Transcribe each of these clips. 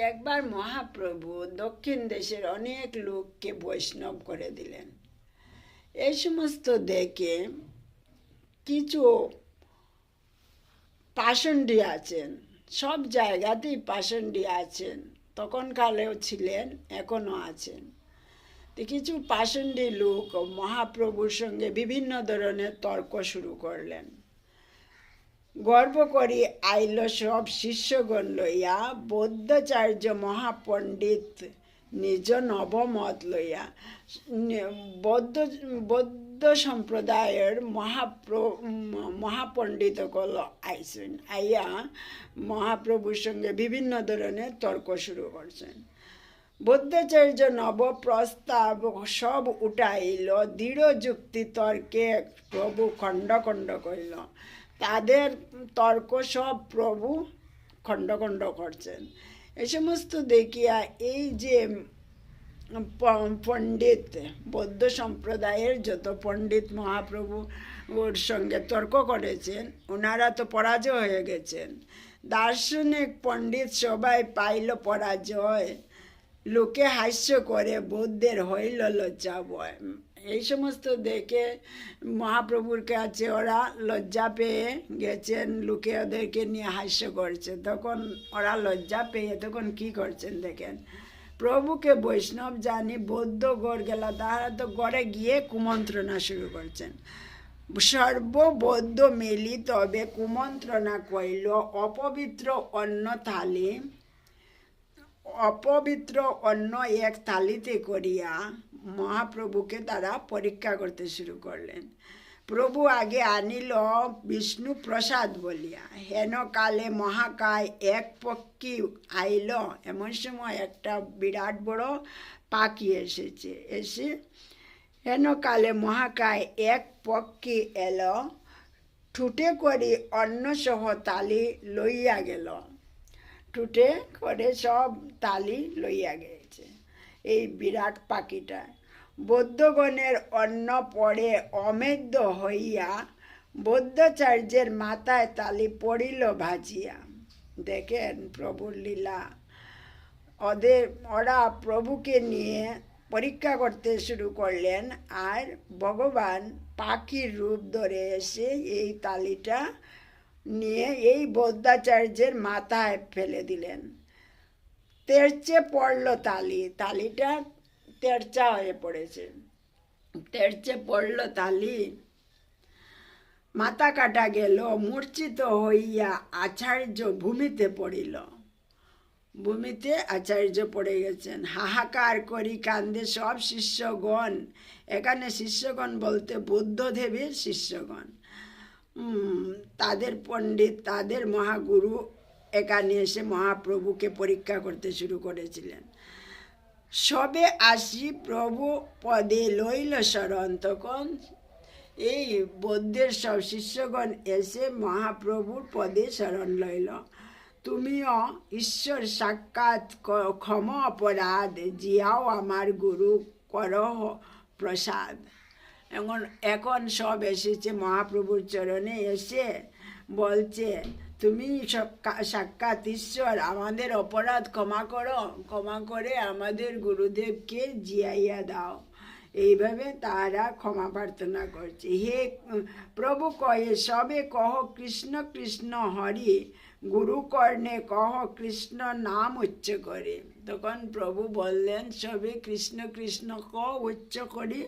একবার মহাপ্রভু দক্ষিণ দেশের অনেক লোককে বৈষ্ণব করে দিলেন। এই সমস্ত দেখে কিছু পাষণ্ডী আছেন, সব জায়গাতেই পাষণ্ডী আছেন তখন কালেও ছিলেন এখনও আছেন। তো কিছু পাষণ্ডী লোক মহাপ্রভুর সঙ্গে বিভিন্ন ধরনের তর্ক শুরু করলেন। গর্ব করি আইল সব শিষ্যগণ লইয়া, বৌদ্ধাচার্য মহাপণ্ডিত নিজ নবমত লইয়া। বৌদ্ধ বৌদ্ধ সম্প্রদায়ের মহাপ্র মহাপণ্ডিতকল আইসেন আইয়া মহাপ্রভুর সঙ্গে বিভিন্ন ধরনের তর্ক শুরু করছেন। বৌদ্ধাচার্য নব প্রস্তাব সব উঠাইল দৃঢ় যুক্তি তর্কে প্রভু খণ্ড খণ্ড কইল। তাদের তর্ক সব প্রভু খণ্ড খণ্ড করছেন। এ সমস্ত দেখিয়া এই যে পণ্ডিত, বৌদ্ধ সম্প্রদায়ের যত পণ্ডিত মহাপ্রভু ওর সঙ্গে তর্ক করেছেন, ওনারা তো পরাজয় হয়ে গেছেন। দার্শনিক পণ্ডিত সবাই পাইল পরাজয়, লোকে হাস্য করে, বৌদ্ধের হইল লজ্জা বয় এই সমস্ত দেখে মহাপ্রভুর কাছে ওরা লজ্জা পেয়ে গেছেন, লোকে ওদেরকে নিয়ে হাস্য করছে। তখন ওরা লজ্জা পেয়ে তখন কি করছেন দেখেন? প্রভুকে বৈষ্ণব জানি, বৌদ্ধ গড় গেলা, তাহারা তো গড়ে গিয়ে কুমন্ত্রণা শুরু করছেন। সর্ববৌদ্ধ মিলি তবে কুমন্ত্রণা কইল, অপবিত্র অন্ন থালি, অপবিত্র অন্য এক থালিতে করিয়া মহাপ্রভুকে তারা পরীক্ষা করতে শুরু করলেন। প্রভু আগে আনিল বিষ্ণু প্রসাদ বলিয়া, হেন কালে মহাকায় এক পক্ষী আইল। এমন সময় একটা বিরাট বড় পাখি এসেছে, এসে হেন কালে মহাকায় এক পক্ষী এলো, ঠুটে করি অন্য সহ তালি লইয়া গেল। টুটে করে সব তালি লইয়া গেছে। এই বিরাট পাখিটা। বৌদ্ধগণের অন্ন পড়ে অমেদ্য হইয়া বৌদ্ধাচার্যের মাথায় তালি পড়িল ভাজিয়া। দেখেন প্রভুর লীলা। ওদের ওরা প্রভুকে নিয়ে পরীক্ষা করতে শুরু করলেন আর ভগবান পাখির রূপ ধরে এসে এই তালিটা নিয়ে এই বৌদ্ধাচার্যের মাথায় ফেলে দিলেন। তেরচে পড়ল তালি, তালিটা তেরচা হয়ে পড়েছে। তেরচে পড়ল তালি, মাথা কাটা গেল, মূর্ছিত হইয়া আচার্য ভূমিতে পড়িল। ভূমিতে আচার্য পড়ে গেছেন। হাহাকার করি কান্দে সব শিষ্যগণ। এখানে শিষ্যগণ বলতে বুদ্ধদেবের শিষ্যগণ। তাদের পণ্ডিত, তাদের মহাগুরু এখানে এসে মহাপ্রভুকে পরীক্ষা করতে শুরু করেছিলেন। সবে আসি প্রভু পদে লইল শরণ তখন এই বৌদ্ধের সব শিষ্যগণ এসে মহাপ্রভুর পদে শরণ লইল। তুমিও ঈশ্বর সাক্ষাৎ ক্ষম অপরাধ, জিয়াও আমার গুরু করহ প্রসাদ। এখন এখন সব এসেছে মহাপ্রভুর চরণে এসে বলছে তুমি সাক্ষাৎ ঈশ্বর আমাদের অপরাধ ক্ষমা করো ক্ষমা করে আমাদের গুরুদেবকে জিয়াইয়া দাও। এইভাবে তারা ক্ষমা প্রার্থনা করছে। হে প্রভু কয়ে সবে কহ, কৃষ্ণ কৃষ্ণ হরি, গুরু কর্ণে কহ, কৃষ্ণ নাম উচ্চ করে। তখন প্রভু বললেন, সবে কৃষ্ণ কৃষ্ণ ক, উচ্চ করি।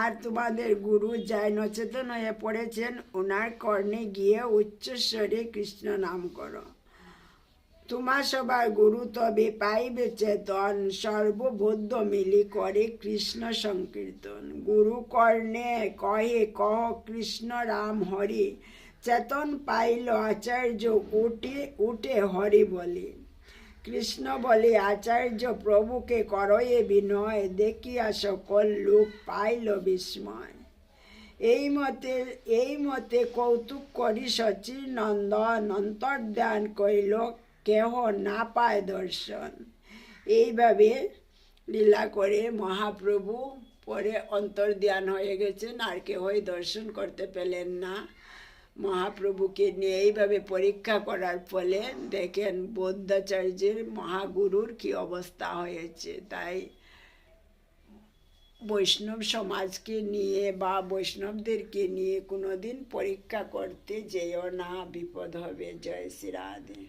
আর তোমাদের গুরু যাই নচেতন হয়ে পড়েছেন ওনার কর্ণে গিয়ে উচ্চস্বরে কৃষ্ণ নাম করো। তোমার সবার গুরু তবে পাইবে চেতন সর্ববৌদ্ধ মিলি করে কৃষ্ণ সংকীর্তন। গুরু কর্ণে কহে, কহ কৃষ্ণ রাম হরি। চেতন পাইল আচার্য উঠে উঠে হরি বলে। কৃষ্ণ বলে, আচার্য প্রভুকে করয়ে বিনয়, দেখিয়া সকল লোক পাইল বিস্ময়। এই মতে এই মতে কৌতুক করি সচির নন্দন। অন্তর্দান কইল কেহ না পায় দর্শন। এইভাবে লীলা করে মহাপ্রভু পরে অন্তর্ধান হয়ে গেছেন, আর কেহই দর্শন করতে পেলেন না। মহাপ্রভুকে নিয়ে এইভাবে পরীক্ষা করার ফলে দেখেন বৌদ্ধাচার্যের মহাগুরুর কি অবস্থা হয়েছে। তাই বৈষ্ণব সমাজকে নিয়ে বা বৈষ্ণবদেরকে নিয়ে কোনোদিন পরীক্ষা করতে যেও না, বিপদ হবে। জয় শ্রী রাধে।